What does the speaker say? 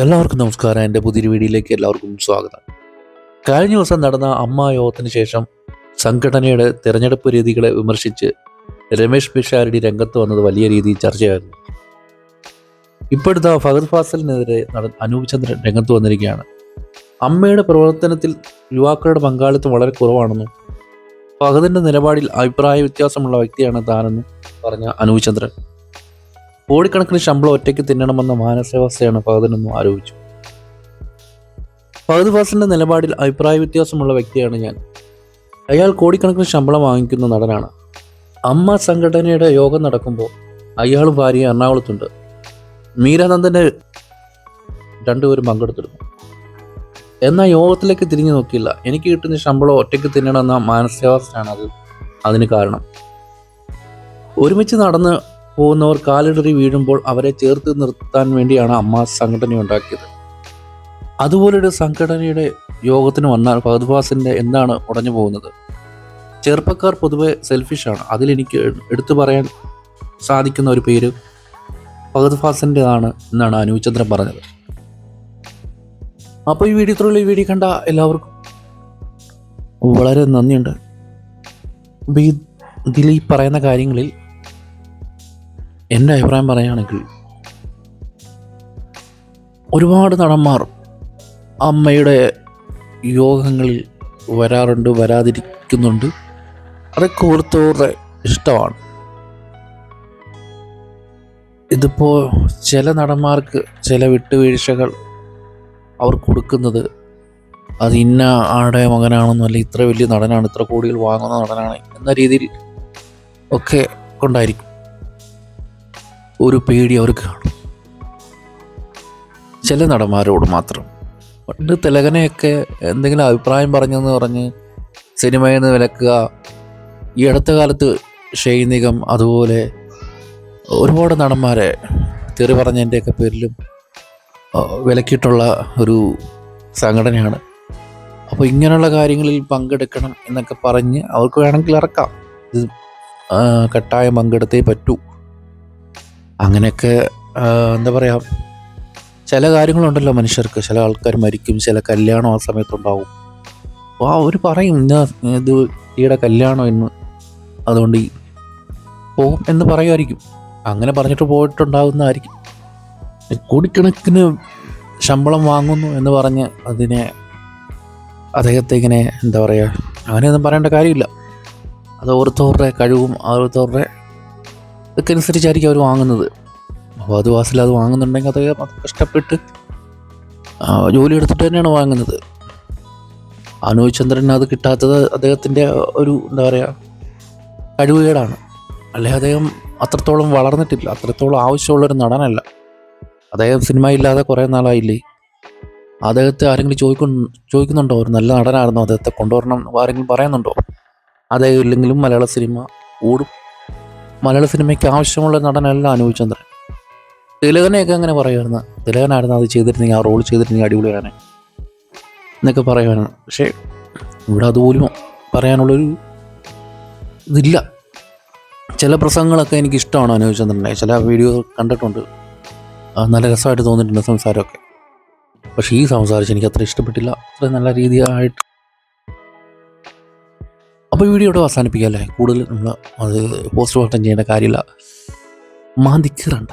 എല്ലാവർക്കും നമസ്കാരം. എന്റെ പുതിയൊരു വീഡിയോയിലേക്ക് എല്ലാവർക്കും സ്വാഗതം. കഴിഞ്ഞ ദിവസം നടന്ന അമ്മ യോഗത്തിന് ശേഷം സംഘടനയുടെ തിരഞ്ഞെടുപ്പ് രീതികളെ വിമർശിച്ച് രമേശ് പിഷാരടി രംഗത്ത് വന്നത് വലിയ രീതിയിൽ ചർച്ചയായിരുന്നു. ഇപ്പോഴത്തെ ഫഹദ് ഫാസലിനെതിരെ നടൻ അനൂപ് ചന്ദ്രൻ രംഗത്ത് വന്നിരിക്കുകയാണ്. അമ്മയുടെ പ്രവർത്തനത്തിൽ യുവാക്കളുടെ പങ്കാളിത്തം വളരെ കുറവാണെന്നും ഫഹദിന്റെ നിലപാടിൽ അഭിപ്രായ വ്യത്യാസമുള്ള വ്യക്തിയാണ് താനെന്നും പറഞ്ഞ അനൂപ് ചന്ദ്രൻ കോടിക്കണക്കിന് ശമ്പളം ഒറ്റയ്ക്ക് തിന്നണമെന്ന മാനസികാവസ്ഥയാണ് ഫഹദിനെന്നും ആരോപിച്ചു. ഫഹദ് ഫാസിന്റെ നിലപാടിൽ അഭിപ്രായ വ്യത്യാസമുള്ള വ്യക്തിയാണ് ഞാൻ. അയാൾ കോടിക്കണക്കിന് ശമ്പളം വാങ്ങിക്കുന്ന നടനാണ്. അമ്മ സംഘടനയുടെ യോഗം നടക്കുമ്പോൾ അയാളും ഭാര്യ എറണാകുളത്തുണ്ട്. മീരാനന്ദന്റെ രണ്ടുപേരും പങ്കെടുത്തിരുന്നു. എന്നാൽ യോഗത്തിലേക്ക് തിരിഞ്ഞു നോക്കിയില്ല. എനിക്ക് കിട്ടുന്ന ശമ്പളം ഒറ്റയ്ക്ക് തിന്നണമെന്ന മാനസികാവസ്ഥയാണ് അത് അതിന് കാരണം ഒരുമിച്ച് നടന്ന് പോകുന്നവർ കാലിടറി വീഴുമ്പോൾ അവരെ ചേർത്ത് നിർത്താൻ വേണ്ടിയാണ് അമ്മ സംഘടന ഉണ്ടാക്കിയത് അതുപോലൊരു സംഘടനയുടെ യോഗത്തിന് വന്നാൽ ഫഹദ് ഫാസിന്റെ എന്താണ് ഉടഞ്ഞു പോകുന്നത്? ചെറുപ്പക്കാർ പൊതുവെ സെൽഫിഷാണ് അതിലെനിക്ക് എടുത്തു പറയാൻ സാധിക്കുന്ന ഒരു പേര് ഫഹദ് ഫാസിന്റെതാണ് എന്നാണ് അനുചന്ദ്രൻ പറഞ്ഞത്. അപ്പോൾ ഈ വീഡിയോ ഇത്രയുള്ള. ഈ വീഡിയോ കണ്ട എല്ലാവർക്കും വളരെ നന്ദിയുണ്ട്. അപ്പോൾ ഇതിൽ ഈ പറയുന്ന കാര്യങ്ങളിൽ എന്റെ അഭിപ്രായം പറയുകയാണെങ്കിൽ ഒരുപാട് നടന്മാർ അമ്മയുടെ യോഗങ്ങളിൽ വരാറുണ്ട് വരാതിരിക്കുന്നുണ്ട്. അതൊക്കെ ഓർത്തവരുടെ ഇഷ്ടമാണ്. ഇതിപ്പോൾ ചില നടന്മാർക്ക് ചില വിട്ടുവീഴ്ചകൾ അവർ കൊടുക്കുന്നത് അത് ഇന്ന ആടെ മകനാണെന്നും അല്ലെങ്കിൽ ഇത്ര വലിയ നടനാണ് ഇത്ര കോടികൾ വാങ്ങുന്ന നടനാണ് എന്ന രീതിയിൽ ഒക്കെ കൊണ്ടായിരിക്കും. ഒരു പേടി അവർക്ക് കാണും. ചില നടന്മാരോട് മാത്രം. പണ്ട് തിലകനെയൊക്കെ എന്തെങ്കിലും അഭിപ്രായം പറഞ്ഞെന്ന് പറഞ്ഞ് സിനിമയിൽ നിന്ന് വിലക്കുക ഈ അടുത്ത കാലത്ത് ഷൈനികം അതുപോലെ ഒരുപാട് നടന്മാരെ തെറി പറഞ്ഞതിന്റെയൊക്കെ പേരിലും വിലക്കിയിട്ടുള്ള ഒരു സംഘടനയാണ്. അപ്പോൾ ഇങ്ങനെയുള്ള കാര്യങ്ങളിൽ പങ്കെടുക്കണം എന്നൊക്കെ പറഞ്ഞ് അവർക്ക് വേണമെങ്കിൽ ഇറക്കാം. ഇത് കട്ടായം പങ്കെടുത്തേ പറ്റൂ. അങ്ങനെയൊക്കെ എന്താ പറയുക ചില കാര്യങ്ങളുണ്ടല്ലോ മനുഷ്യർക്ക്. ചില ആൾക്കാർ മരിക്കും ചില കല്യാണം ആ സമയത്തുണ്ടാവും. അപ്പോൾ ഒരു പറയും ഇന്ന ഇത് ഈയുടെ കല്യാണം ഇന്ന് അതുകൊണ്ട് പോകും എന്ന് പറയുമായിരിക്കും. അങ്ങനെ പറഞ്ഞിട്ട് പോയിട്ടുണ്ടാകുന്നതായിരിക്കും കോടിക്കണക്കിന് ശമ്പളം വാങ്ങുന്നു എന്ന് പറഞ്ഞ് അതിനെ അദ്ദേഹത്തെ ഇങ്ങനെ എന്താ പറയുക അങ്ങനെയൊന്നും പറയേണ്ട കാര്യമില്ല. അത് ഓരോരുത്തവരുടെ കഴിവും ഓരോരുത്തവരുടെ ഇതൊക്കെ അനുസരിച്ചായിരിക്കും അവർ വാങ്ങുന്നത്. അപ്പോൾ അത് വാസിൽ അത് വാങ്ങുന്നുണ്ടെങ്കിൽ അത് കഷ്ടപ്പെട്ട് ജോലി എടുത്തിട്ട് തന്നെയാണ് വാങ്ങുന്നത്. അനൂപ് ചന്ദ്രൻ അത് കിട്ടാത്തത് അദ്ദേഹത്തിന്റെ ഒരു എന്താ പറയുക കഴിവുകേടാണ്. അല്ലെ അദ്ദേഹം അത്രത്തോളം വളർന്നിട്ടില്ല അത്രത്തോളം ആവശ്യമുള്ളൊരു നടനല്ല. അദ്ദേഹം സിനിമ ഇല്ലാതെ കുറേ നാളായില്ലേ? അദ്ദേഹത്തെ ആരെങ്കിലും ചോദിക്കുന്നു ചോദിക്കുന്നുണ്ടോ? ഒരു നല്ല നടനായിരുന്നു അദ്ദേഹത്തെ കൊണ്ടുവരണം ആരെങ്കിലും പറയുന്നുണ്ടോ? അദ്ദേഹം ഇല്ലെങ്കിലും മലയാള സിനിമ ഓടും. മലയാള സിനിമയ്ക്ക് ആവശ്യമുള്ള നടനല്ല അനൂപ് ചന്ദ്രൻ. തിലകനെയൊക്കെ അങ്ങനെ പറയുമായിരുന്നു. തിലകനായിരുന്നു അത് ചെയ്തിരുന്നെങ്കിൽ ആ റോൾ ചെയ്തിരുന്നെങ്കിൽ അടിപൊളിയാണ് എന്നൊക്കെ പറയുമായിരുന്നു. പക്ഷേ ഇവിടെ അതുപോലും പറയാനുള്ളൊരു ഇതില്ല. ചില പ്രസംഗങ്ങളൊക്കെ എനിക്ക് ഇഷ്ടമാണ് അനൂപ് ചില വീഡിയോ കണ്ടിട്ടുണ്ട്. നല്ല രസമായിട്ട് തോന്നിയിട്ടുണ്ട് സംസാരമൊക്കെ. പക്ഷേ ഈ സംസാരിച്ച് എനിക്ക് അത്ര ഇഷ്ടപ്പെട്ടില്ല. അത്ര നല്ല രീതിയായിട്ട് അപ്പോൾ വീഡിയോ ഇവിടെ അവസാനിപ്പിക്കാം അല്ലേ? കൂടുതൽ നമ്മൾ അത് പോസ്റ്റ് മോർട്ടം ചെയ്യേണ്ട കാര്യമില്ല. മാന്തിക്കറണ്ട